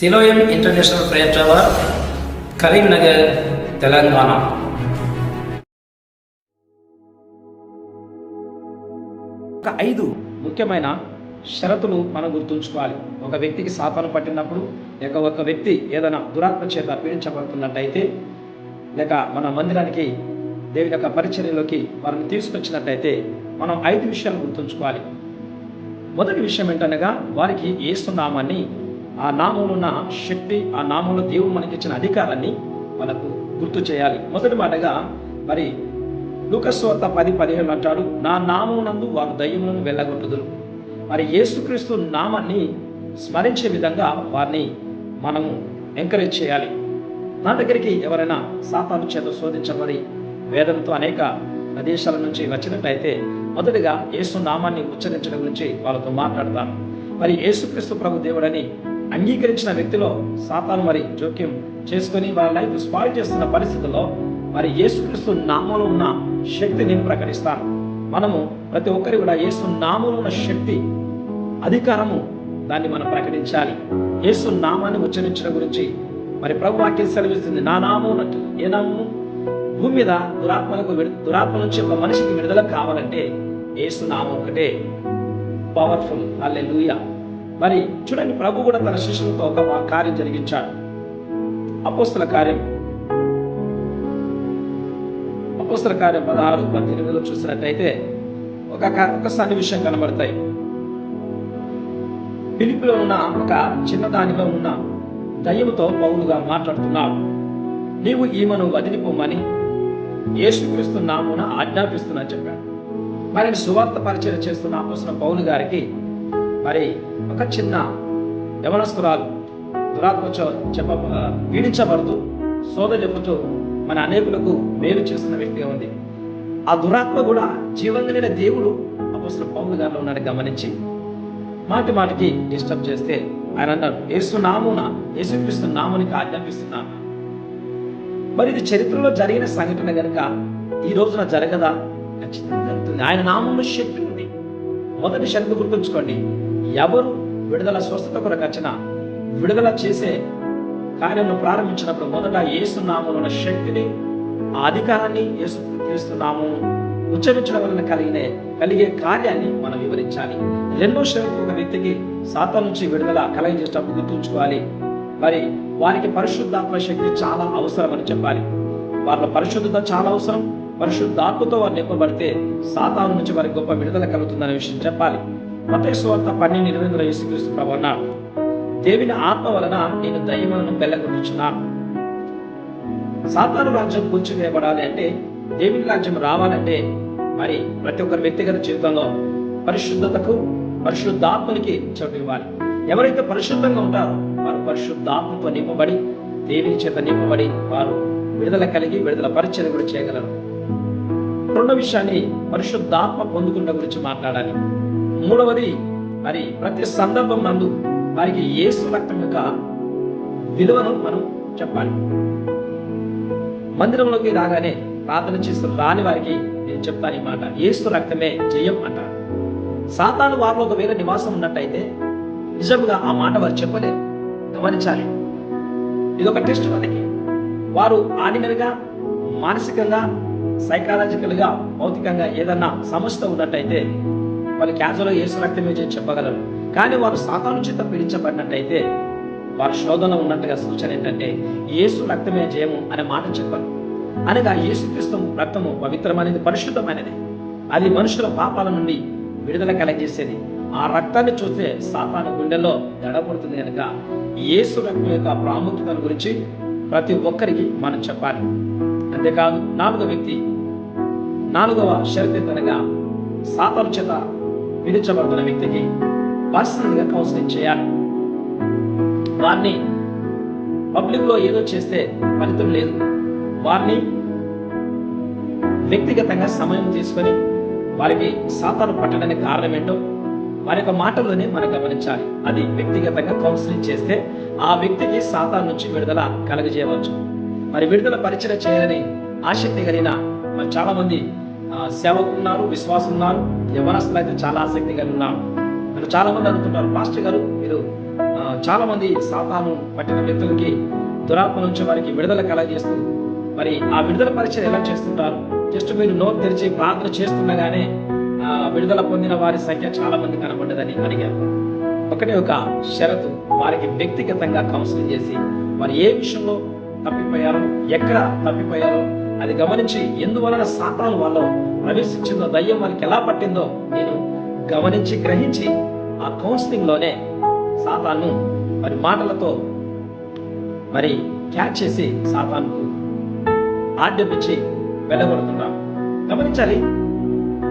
Siloam international prayer tower Karimnagar Telangana ఒక ఐదు ముఖ్యమైన షరతులు మనం గుర్తుంచుకోవాలి. ఒక వ్యక్తికి సాతాను పట్టినప్పుడు లేక ఒక వ్యక్తి ఏదైనా దురాత్మ చేత పీడించబడుతున్నట్టయితే లేక మన మందిరానికి దేవుని యొక్క పరిచర్యలోకి వారిని తీసుకొచ్చినట్టయితే మనం ఐదు విషయాలు గుర్తుంచుకోవాలి. మొదటి విషయం ఏంటనగా వారికి ఏస్తున్నామని ఆ నామంలో ఉన్న శక్తి ఆ నామంలో దేవుడు మనకి ఇచ్చిన అధికారాన్ని మనకు గుర్తు చేయాలి. మొదటి మాటగా మరి లూకస్వార్త పది పదిహేను అంటాడు నా నామమునందు వారు దయ్యములను వెళ్ళగొట్టుదురు. మరి యేసుక్రీస్తు నామాన్ని స్మరించే విధంగా వారిని మనము ఎంకరేజ్ చేయాలి. నా దగ్గరికి ఎవరైనా సాతాను చేత శోధించబడి వేదంతో అనేక ప్రదేశాల నుంచి వచ్చినట్టయితే మొదటిగా యేసు నామాన్ని ఉచ్చరించడం గురించి వాళ్ళతో మాట్లాడతాను. మరి యేసుక్రీస్తు ప్రభు దేవుడని అంగీకరించిన వ్యక్తిలో సాతాను మరి జోక్యం చేసుకొని వాళ్ళ లైఫ్ స్పాయిల్ చేస్తున్న పరిస్థితుల్లో మరి యేసుక్రీస్తు నామంలో ఉన్న శక్తిని ప్రకటిస్తాను. మనము ప్రతి ఒక్కరి కూడా యేసు నామంలో ఉన్న శక్తి అధికారము దాన్ని మనం ప్రకటించాలి. యేసు నామాన్ని ఉచ్చరించడం గురించి మరి ప్రభు వాక్యం సెలవిస్తుంది. నా నామం ఏ నామము? భూమి మీద దురాత్మలకు దురాత్మ నుంచి ఒక మనిషికి విడుదల కావాలంటే యేసు నామం ఒకటే పవర్ఫుల్. అల్లెలుయ మరి చూడండి ప్రభు కూడా తన శిష్యులతో ఒక కార్యం జరిగించాడు. అపోస్తుల కార్యం. అపోస్తుల కార్యం పదహారు పద్దెనిమిదిలో చూసినట్టయితే ఒక క- ఒక సన్నివేశం కనబడతాయి. పిలుపులో ఉన్న ఒక చిన్నదానిలో ఉన్న దయ్యముతో పౌలుగా మాట్లాడుతున్నాడు. నీవు ఈమెను వదిలిపోమని యేసుక్రీస్తు నామున ఆజ్ఞాపిస్తున్నా చెప్పాడు. మరి సువార్త పరిచయం చేస్తున్న అపోసిన పౌలు గారికి మరి ఒక చిన్న యవనస్తురాలు దురాత్మచో చెప్ప పీడించబడుతూ సోద చెప్పుతూ మన అనేకులకు మేలు చేస్తున్న వ్యక్తిగా ఉంది. ఆ దురాత్మ కూడా జీవంగా దేవుడు అపోసిన పౌలు గారిలో ఉన్నాడు గమనించి మాటి మాటికి డిస్టర్బ్ చేస్తే ఆయన అన్నారు యేసు నామున యేసుక్రీస్తు నామునికి ఆజ్ఞాపిస్తున్నాను. మరి ఇది చరిత్రలో జరిగిన సంఘటన కనుక ఈ రోజున జరగదా? ఖచ్చితంగా జరుగుతుంది. ఆయన నామంలో శక్తి ఉంది. మొదటి శక్తి గుర్తుంచుకోండి. ఎవరు విడుదల స్వస్థత కొరకు వచ్చిన విడుదల చేసే కార్యంను ప్రారంభించినప్పుడు మొదట ఏసునామం ఉన్న శక్తిని ఆ అధికారాన్ని యేసు క్రీస్తు ఉచ్చరించడం వలన కలిగిన కలిగే కార్యాన్ని మనం వివరించాలి. రెండో శ్రేణి ఒక వ్యక్తికి సాతాన్ నుంచి విడుదల కలగజేసేటప్పుడు గుర్తుంచుకోవాలి. మరి వారికి పరిశుద్ధాత్మ శక్తి చాలా అవసరం అని చెప్పాలి. వాళ్ళ పరిశుద్ధత చాలా అవసరం. పరిశుద్ధాత్మతో వారు నింపబడితే సాతాను నుంచి వారికి గొప్ప విడుదల కలుగుతుందనే విషయం చెప్పాలి. మతేశ్వార్త పన్నెండు ఇరవై వందల యేసుక్రీస్తు ప్రభు దేవుని ఆత్మ వలన నేను దయ్యములను బెల్లగొట్టుచున్నాను సాతాను రాజ్యం కూల్చివేయబడాలి అంటే దేవుని రాజ్యం రావాలంటే మరి ప్రతి ఒక్కరి వ్యక్తిగత జీవితంలో పరిశుద్ధతకు పరిశుద్ధాత్మనికి చోటు ఇవ్వాలి. ఎవరైతే పరిశుద్ధంగా ఉంటారో వారు పరిశుద్ధాత్మతో నింపబడి దేవుని చేత నింపబడి వారు విడుదల కలిగి విడుదల పరిచయం కూడా చేయగలరు. రెండో విషయాన్ని పరిశుద్ధాత్మ పొందుకున్న గురించి మాట్లాడాలి. మూడవది మరి ప్రతి సందర్భం నందు వారికి ఏసు రక్తం యొక్క విలువను మనం చెప్పాలి. మందిరంలోకి రాగానే ప్రార్థన చేస్తూ రాని వారికి నేను చెప్తాను ఈ మాట ఏసు రక్తమే జయం అంటారు సాతాను వారిలో ఒకవేళ నివాసం ఉన్నట్టయితే నిజంగా ఆ మాట వారు చెప్పలేరు. గమనించాలి. ఇది ఒక టెస్ట్ వాళ్ళకి వారు ఆర్డినరీగా మానసికంగా సైకాలజికల్గా భౌతికంగా ఏదన్నా సమస్య ఉన్నట్టయితే వాళ్ళు క్యాన్సర్లో ఏసు రక్తమే చేసి చెప్పగలరు. కానీ వారు సాతాను చేత పీడించబడినట్టయితే వారు శోధన ఉన్నట్టుగా సూచన ఏంటంటే యేసు రక్తమే జయము అనే మాట చెప్పారు. అనగా యేసుక్రీస్తు రక్తము పవిత్రమైనది పరిశుద్ధమైనది. అది మనుషుల పాపాల నుండి విడుదల కలగజేసేది. ఆ రక్తాన్ని చూస్తే సాతాను గుండెలో దడపడుతుంది కనుక యేసు రక్తం యొక్క ప్రాముఖ్యతను గురించి ప్రతి ఒక్కరికి మనం చెప్పాలి. అంతేకాదు నాలుగో వ్యక్తి నాలుగవ షరతు అనగా సాతాను చేత పీడించబడుతున్న వ్యక్తికి పర్సనల్గా కౌన్సిలింగ్ చేయాలి. వారిని పబ్లిక్లో ఏదో చేస్తే ఫలితం లేదు. వారిని వ్యక్తిగతంగా సమయం తీసుకొని వారికి సాతాను పట్టడానికి కారణం ఏంటో వారి యొక్క మాటల్లోనే మనం గమనించాలి. అది వ్యక్తిగతంగా కౌన్సిలింగ్ చేస్తే ఆ వ్యక్తికి సాతాను నుంచి విడుదల కలగజేయవచ్చు. మరి విడుదల పరిచయం చేయాలని ఆసక్తి కలిగిన మరి చాలామంది సేవకు ఉన్నారు విశ్వాసం ఉన్నారు యవనస్తులు అయితే చాలా ఆసక్తి కలిగి ఉన్నారు. మరి చాలా మంది అనుకుంటారు మాస్టర్ గారు మీరు చాలామంది చాలా మంది సాతాను పట్టిన వ్యక్తులకి దురాత్మ నుంచి వారికి విడుదల కలగజేస్తూ మరి ఆ విడుదల పరీక్షలు ఎలా చేస్తుంటారు? జస్ట్ మీరు నోట్ తెరిచి ప్రార్థన చేస్తుండగానే విడుదల పొందిన వారి సంఖ్య చాలా మంది కనబడ్డదని అడిగారు. ఒకటే ఒక షరతు వారికి వ్యక్తిగతంగా కౌన్సిలింగ్ చేసి వారు ఏ విషయంలో తప్పిపోయారో ఎక్కడ తప్పిపోయారో అది గమనించి ఎందువలన సాతాను వాళ్ళు ప్రవేశించిందో దయ్యం వాళ్ళకి ఎలా పట్టిందో నేను గమనించి గ్రహించి ఆ కౌన్సిలింగ్లోనే సాతాను మరి మాటలతో మరి క్యాచ్ చేసి సాతానుకు ఆజ్ఞపించి వెళ్ళగొడుతున్నాం గమనించాలి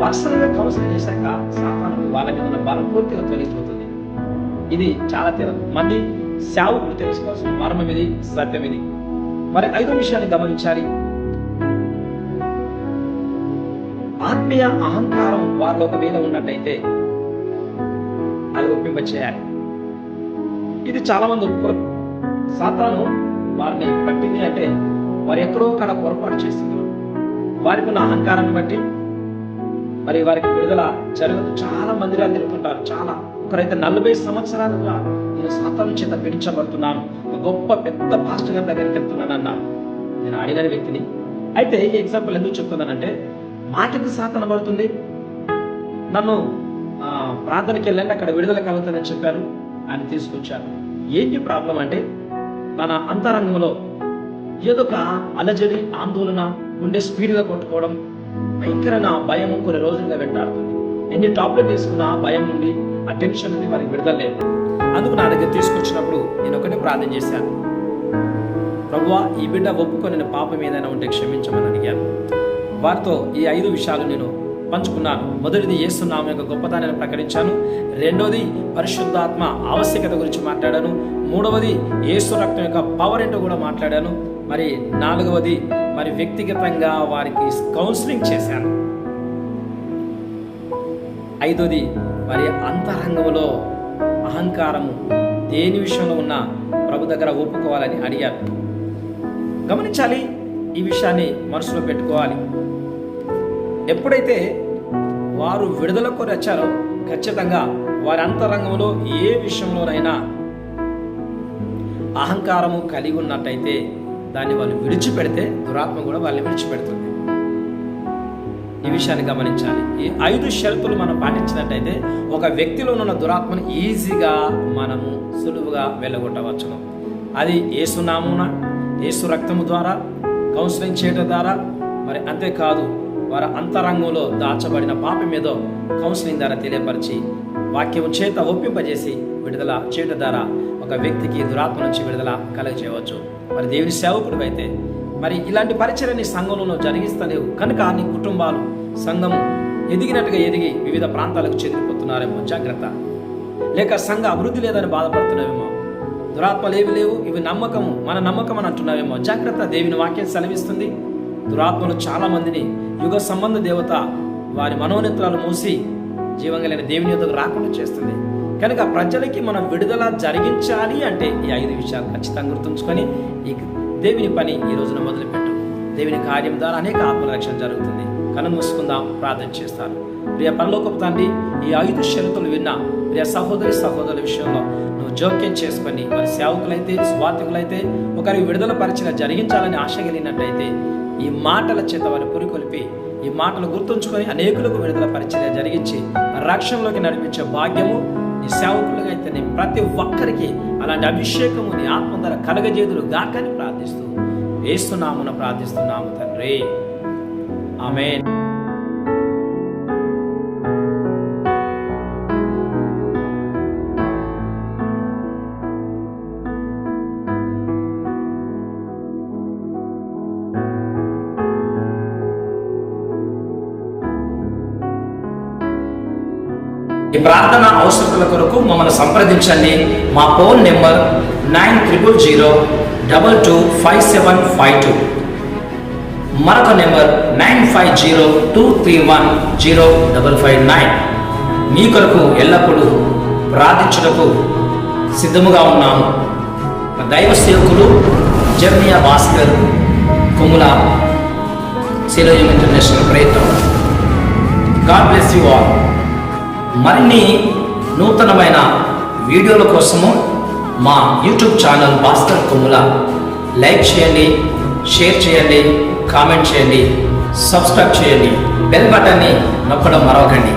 పర్సనల్గా కౌన్సిలింగ్ చేశాక సాతాను వాళ్ళ మీద ఉన్న బలం పూర్తిగా తొలగిపోతుంది. ఇది చాలా తీర. మంది సేవకులు తెలుసుకోవాల్సిన మర్మం ఇది సత్యం ఇది. మరి ఐదో విషయాన్ని గమనించాలి. ఆత్మీయ అహంకారం వారిలో ఒకవేళ ఉన్నట్టయితే అది ఒప్పింప చేయాలి ఇది చాలా మంది ఒప్పుకోరు. సాతాను వారిని పట్టింది అంటే వారు ఎక్కడో కాడ పొరపాటు చేస్తున్నారు. వారికి ఉన్న అహంకారాన్ని బట్టి మరి వారికి విడుదల జరగదు. చాలా మందిరాలు తిరుగుతుంటారు. చాలా. ఒకరైతే నలభై సంవత్సరాలుగా నేను సాతాను చేత పిలిచబడుతున్నాను ఒక గొప్ప పెద్ద పాస్టర్ గారి దగ్గరికి వెళ్తున్నాను నేను అడిగిన వ్యక్తిని. అయితే ఈ ఎగ్జాంపుల్ ఎందుకు చెప్తున్నానంటే మాటకు సాతన పడుతుంది. నన్ను ప్రార్థనకి వెళ్ళండి అక్కడ విడుదల కలుగుతుందని చెప్పారు. ఆయన తీసుకొచ్చాను ఏంటి ప్రాబ్లం అంటే తన అంతరంగంలో ఏదో ఒక అలజడి ఆందోళన ఉండే స్పీడ్గా కొట్టుకోవడం భయంకరమైన భయం కొన్ని రోజులుగా వెంటాడుతుంది. ఎన్ని టాబ్లెట్ తీసుకున్నా ఆ భయం నుండి ఆ టెన్షన్ నుండి మనకి విడుదల లేదు. అందుకు నా దగ్గర తీసుకొచ్చినప్పుడు నేను ఒకటే ప్రార్థన చేశాను. ప్రభువా ఈ బిడ్డ ఒప్పుకొని నేను పాపం ఏదైనా ఉంటే క్షమించమని అడిగాను. వారితో ఈ ఐదు విషయాలు నేను పంచుకున్నాను. మొదటిది ఏసునామ యొక్క గొప్పతనాన్ని ప్రకటించాను. రెండోది పరిశుద్ధాత్మ ఆవశ్యకత గురించి మాట్లాడాను. మూడవది యేసు రక్తం యొక్క పవర్ ఏంటో కూడా మాట్లాడాను. మరి నాలుగవది మరి వ్యక్తిగతంగా వారికి కౌన్సిలింగ్ చేశాను. ఐదోది మరి అంతరంగంలో అహంకారము దేని విషయంలో ఉన్న ప్రభు దగ్గర ఒప్పుకోవాలని అడిగారు గమనించాలి ఈ విషయాన్ని మనసులో పెట్టుకోవాలి. ఎప్పుడైతే వారు విడుదల కోరి వచ్చారో ఖచ్చితంగా వారి అంతరంగంలో ఏ విషయంలోనైనా అహంకారము కలిగి ఉన్నట్టయితే దాన్ని వాళ్ళు విడిచిపెడితే దురాత్మ కూడా వాళ్ళని విడిచిపెడుతుంది. ఈ విషయాన్ని గమనించాలి. ఈ ఐదు షరతులు మనం పాటించినట్టయితే ఒక వ్యక్తిలో ఉన్న దురాత్మను ఈజీగా మనము సులువుగా వెళ్ళగొట్టవచ్చును. అది ఏసునామున ఏసు రక్తము ద్వారా కౌన్సిలింగ్ చేయడం ద్వారా మరి అంతేకాదు వారి అంతరంగంలో దాచబడిన పాపం ఏదో కౌన్సిలింగ్ ద్వారా తెలియపరిచి వాక్యం చేత ఒప్పింపజేసి విడుదల చేయడం ద్వారా ఒక వ్యక్తికి దురాత్మ నుంచి విడుదల కలగజేయవచ్చు. మరి దేవుని సేవకుడు అయితే మరి ఇలాంటి పరిచయం నీ సంఘంలో జరిగిస్తలేవు. కనుక నీ కుటుంబాలు సంఘం ఎదిగినట్టుగా ఎదిగి వివిధ ప్రాంతాలకు చెందిపోతున్నారేమో జాగ్రత్త. లేక సంఘ అభివృద్ధి లేదని బాధపడుతున్నామేమో దురాత్మలు ఏవి లేవు. ఇవి నమ్మకము. మన నమ్మకం అని అంటున్నావేమో. జాగ్రత్త దేవుని వాక్యం సెలవిస్తుంది. దురాత్మలు చాలా మందిని యుగ సంబంధ దేవత వారి మనోనేత్రాలు మూసి జీవంగలైన దేవుని యొద్దకు రాకుండా చేస్తుంది. కనుక ప్రజలకి మనం విడుదల జరిగించాలి అంటే ఈ ఐదు విషయాలు ఖచ్చితంగా గుర్తుంచుకొని ఈ దేవుని పని ఈ రోజున మొదలుపెట్టు. దేవుని కార్యం ద్వారా అనేక ఆత్మరక్షణ జరుగుతుంది. కను మూసుకుందాం ప్రార్థన చేస్తాను ప్రియ పరలోకపు తండ్రి ఈ ఐదు షరతులు విన్నా. ప్రియ సహోదరి సహోదరుల విషయంలో నువ్వు జోక్యం చేసుకొని మరి సేవకులైతే స్వార్థకులైతే ఒకరి విడుదల పరిచిన జరిగించాలని ఆశ కలిగినట్లయితే ఈ మాటల చేత వారి పురికొల్పి ఈ మాటలు గుర్తుంచుకొని అనేకులకు విడుదల పరిచర్య జరిగించి రక్షణలోకి నడిపించే భాగ్యము నీ సేవకులుగా అయితే నీ ప్రతి ఒక్కరికి అలాంటి అభిషేకము నీ ఆత్మ ధర కలగజేదులు గాకని ప్రార్థిస్తూ వేస్తున్నామున ప్రార్థిస్తున్నాము తండ్రి. ఆమె ఈ ప్రార్థన అవసరతల కొరకు మమ్మల్ని సంప్రదించండి. మా phone number nine triple zero double two five seven five two. మరొక number nine five zero two three one zero double five nine. మీ కొరకు ఎల్లప్పుడూ ప్రార్థించుటకు సిద్ధముగా ఉన్నాము. దైవ సేవకులు Jeremiah Bhaskar Kumula Siloam international ప్రయత్నం. God bless you all. మరిన్ని నూతనమైన వీడియోల కోసము మా యూట్యూబ్ ఛానల్ భాస్కర్ కొమ్ముల. లైక్ చేయండి షేర్ చేయండి కామెంట్ చేయండి సబ్స్క్రైబ్ చేయండి బెల్ బటన్ని నొక్కడం మరవకండి.